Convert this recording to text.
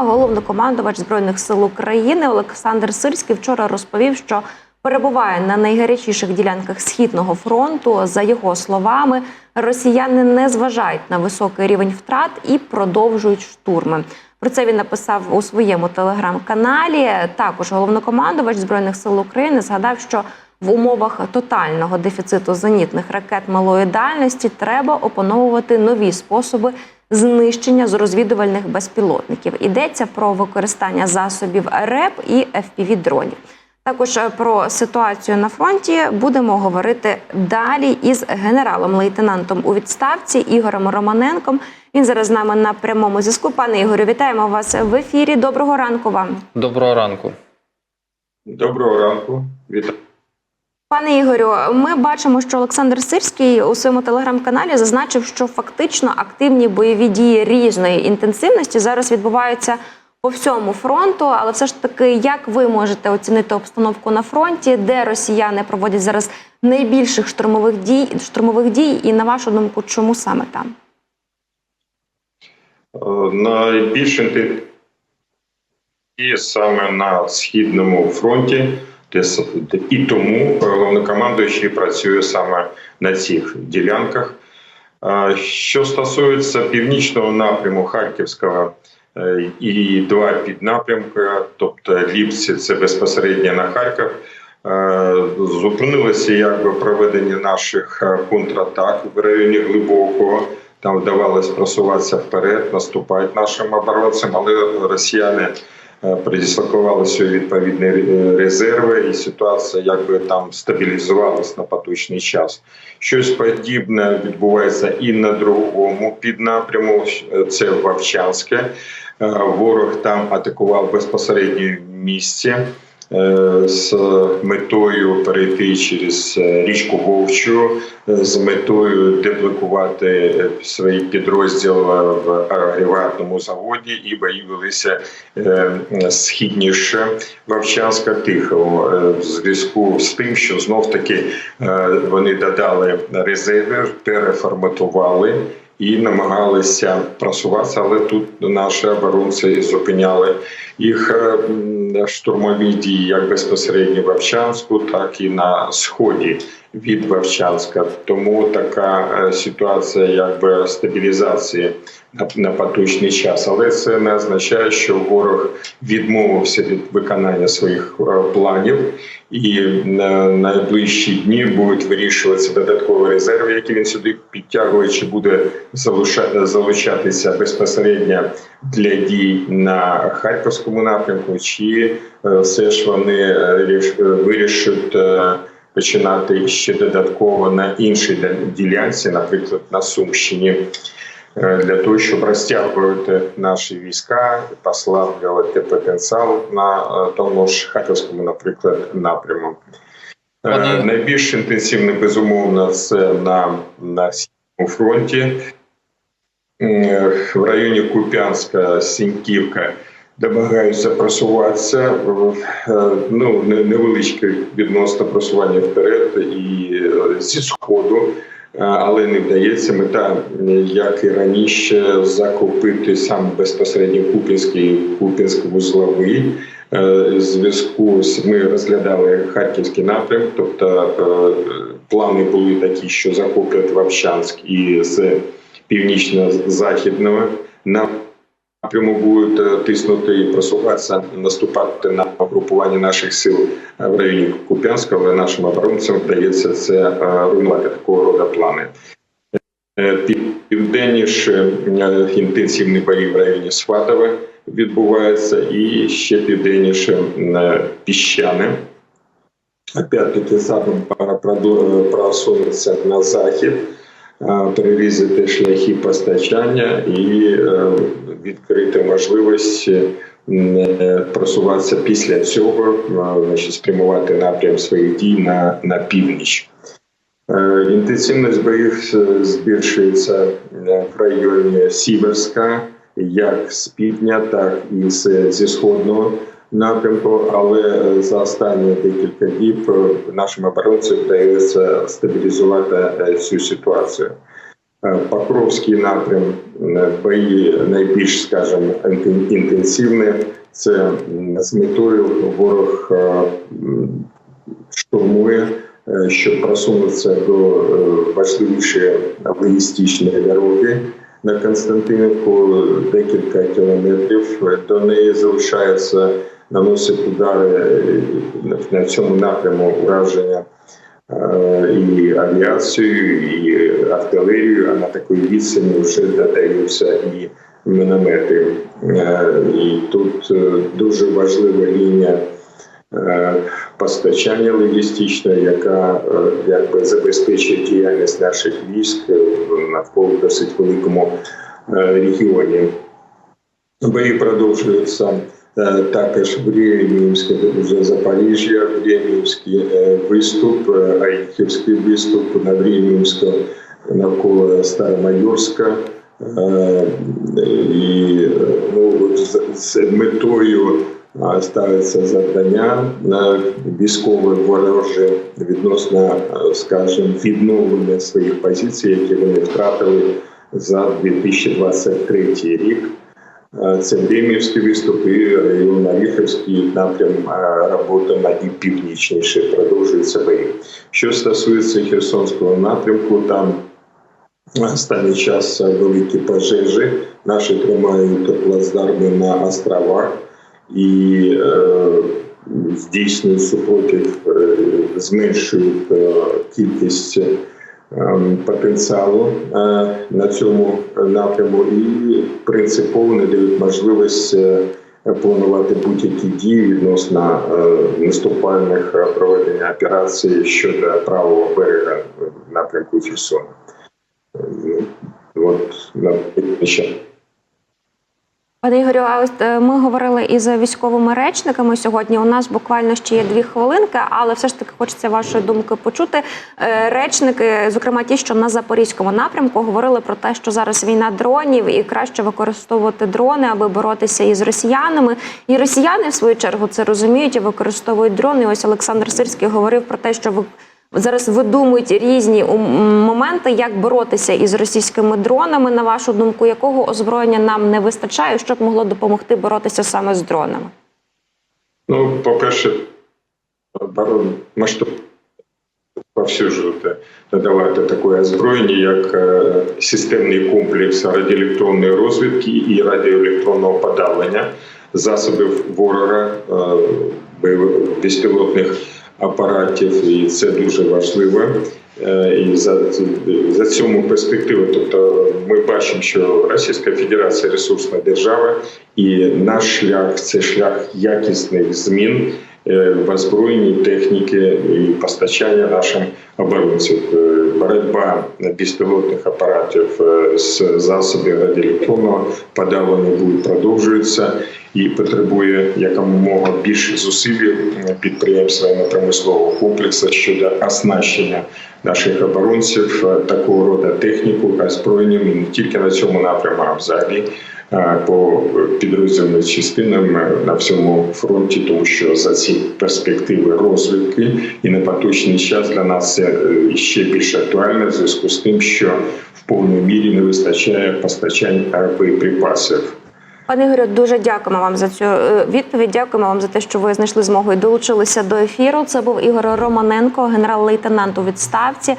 Головнокомандувач збройних сил України Олександр Сирський вчора розповів, що перебуває на найгарячіших ділянках східного фронту. За його словами, росіяни не зважають на високий рівень втрат і продовжують штурми. Про це він написав у своєму телеграм-каналі. Також головнокомандувач збройних сил України згадав, що в умовах тотального дефіциту зенітних ракет малої дальності треба опановувати нові способи знищення з розвідувальних безпілотників. Йдеться про використання засобів РЕП і fpv дронів. Також е, про ситуацію на фронті будемо говорити далі із генералом-лейтенантом у відставці Ігорем Романенком. Він зараз з нами на прямому зв'язку. Пане Ігорю, вітаємо вас в ефірі. Доброго ранку вам. Доброго ранку. Доброго ранку, вітаю. Пане Ігорю, ми бачимо, що Олександр Сирський у своєму телеграм-каналі зазначив, що фактично активні бойові дії різної інтенсивності зараз відбуваються по всьому фронту. Але все ж таки, як ви можете оцінити обстановку на фронті, де росіяни проводять зараз найбільших штурмових дій штурмових дій, і на вашу думку, чому саме там? Е, Найбільш інтенсивні саме на східному фронті, і тому головнокомандуючий працює саме на цих ділянках. Е, Що стосується північного напряму Харківського е, і два піднапрямки, тобто Ліпці, це безпосередньо на Харків. е, Зупинилося якби проведення наших е, контратак в районі глибокого. Там вдавалось просуватися вперед, наступають нашим оборонцям, але росіяни е, передислокували відповідні е, резерви, і ситуація якби там стабілізувалась на поточний час. Щось подібне відбувається і на другому піднапряму. е, Це Вовчанське. Е, Ворог там атакував безпосередньо місці з метою перейти через е, річку Вовчу, е, з метою деблокувати е, свій підрозділ е, в агрегатному заводі, і бої велися е, східніше Вовчанська Тихого Е, в зв'язку з тим, що знов таки е, вони додали резерви, переформатували і намагалися просуватися, але тут наші оборонці зупиняли їх е, штурмові дії як безпосередньо в Вовчанську, так і на сході від Вовчанська. Тому така е, ситуація, якби стабілізації на, поточний час. Але це не означає, що ворог відмовився від виконання своїх е, планів, і на найближчі дні будуть вирішуватися додаткові резерви, які він сюди підтягує, чи буде залучатися безпосередньо для дій на харківському напрямку, чи е, все ж вони е, е, е, Починати ще додатково на іншій ділянці, наприклад, на Сумщині, е, для того, щоб розтягувати наші війська, послаблювати потенціал на е, тому ж харківському, наприклад, напряму. Е, Пане- Найбільш інтенсивно, безумовно, це на, на східному фронті. Е, В районі Куп'янська, Сіньківка намагаються просуватися. Е, Ну, не- невеличке відносно просування вперед і е, зі сходу. Е, Але не вдається мета, як і раніше, закупити сам безпосередньо Купінський Купінський вузловий. Зв'язку з ми розглядали харківський напрям, тобто плани були такі, що захоплять Вовчанськ і з північно-західного напряму будуть е, тиснути і просуватися, наступати на групування наших сил е, в районі Куп'янська, але нашим оборонцям вдається це е, руйнувати такого роду плани. Південніше інтенсивні бої в районі Сватове відбуваються, і ще південніше піщане. Опять-таки задом пора проду- на захід, перерізати шляхи постачання і е, відкрити можливості м, е, просуватися після цього, значить, спрямувати напрям своїх дій на, на північ. Е, Інтенсивність боїв збільшується в районі Сіверська, як з півдня, так і зі сходного напрямку. Але за останні декілька діб е, нашим оборонцям вдається стабілізувати е, цю ситуацію. Е, Покровський напрям бої найбільш, скажімо, інтен- інтенсивні. Це з метою ворог штурмує, щоб просунутися до важливішої логістичної дороги на Константинівку декілька кілометрів. До неї залишається наносить удари е, на цьому напряму ураження е, і авіацію, і артилерію, а на такій відстані вже додаються і міномети. Е, І тут дуже важлива лінія постачання логістичне, яка якби забезпечує діяльність наших військ навколо досить великому регіоні. Бої продовжуються також в Рівнівське, вже Запоріжжя, Рівнівський е, виступ, е, Айхівський виступ на Рівнівську навколо Старомайорська. Е, І е, ну, з- метою ставиться завдання на військове вороже відносно, е, скажімо, відновлення своїх позицій, які вони втратили за 2023 рік. Е, Це Времівський виступ і район Оріхівський напрям е, робота на і північніше продовжується бої. Що стосується Херсонського напрямку, там останній час великі пожежі. Наші тримають плацдарми на островах і е, здійснюють супротив, е, зменшують е, кількість потенціалу е, на цьому напряму і принципово не дають можливість е, планувати будь-які дії відносно е, наступальних проведення операцій щодо правого берега в напрямку Херсона. Ну, От на ще. Пане Ігорю, а ось е, ми говорили із військовими речниками сьогодні. У нас буквально ще є дві хвилинки, але все ж таки хочеться вашої думки почути. Е, Речники, зокрема ті, що на запорізькому напрямку, говорили про те, що зараз війна дронів і краще використовувати дрони, аби боротися із росіянами. І росіяни, в свою чергу, це розуміють і використовують дрони. Ось Олександр Сирський говорив про те, що. Зараз видумують різні моменти, як боротися із російськими дронами. На вашу думку, якого озброєння нам не вистачає, що б могло допомогти боротися саме з дронами? Ну, по-перше, оборон масштаб повсюджувати, надавати таке озброєння, як е, системний комплекс радіоелектронної розвідки і радіоелектронного подавлення засобів ворога, е, безпілотних апаратів, і це дуже важливо. Е, І за, за цьому перспективу, тобто ми бачимо, що Російська Федерація ресурсна держава, і наш шлях це шлях якісних змін е, в озброєнні техніки і постачання нашим оборонцям. Е, Боротьба безпілотних апаратів з засобів радіоелектронного подавлення буде продовжується і потребує якомога більше зусиль підприємств воєнно-промислового комплексу щодо оснащення наших оборонців е, такого роду техніку, озброєнням і не тільки на цьому напрямку, а взагалі е, по підроздільним частинам е, на всьому фронті, тому що за ці перспективи розвідки і на поточний час для нас це ще більш актуально в зв'язку з тим, що в повній мірі не вистачає постачань боєприпасів. Пане Ігорю, дуже дякуємо вам за цю е, відповідь. Дякуємо вам за те, що ви знайшли змогу і долучилися до ефіру. Це був Ігор Романенко, генерал-лейтенант у відставці.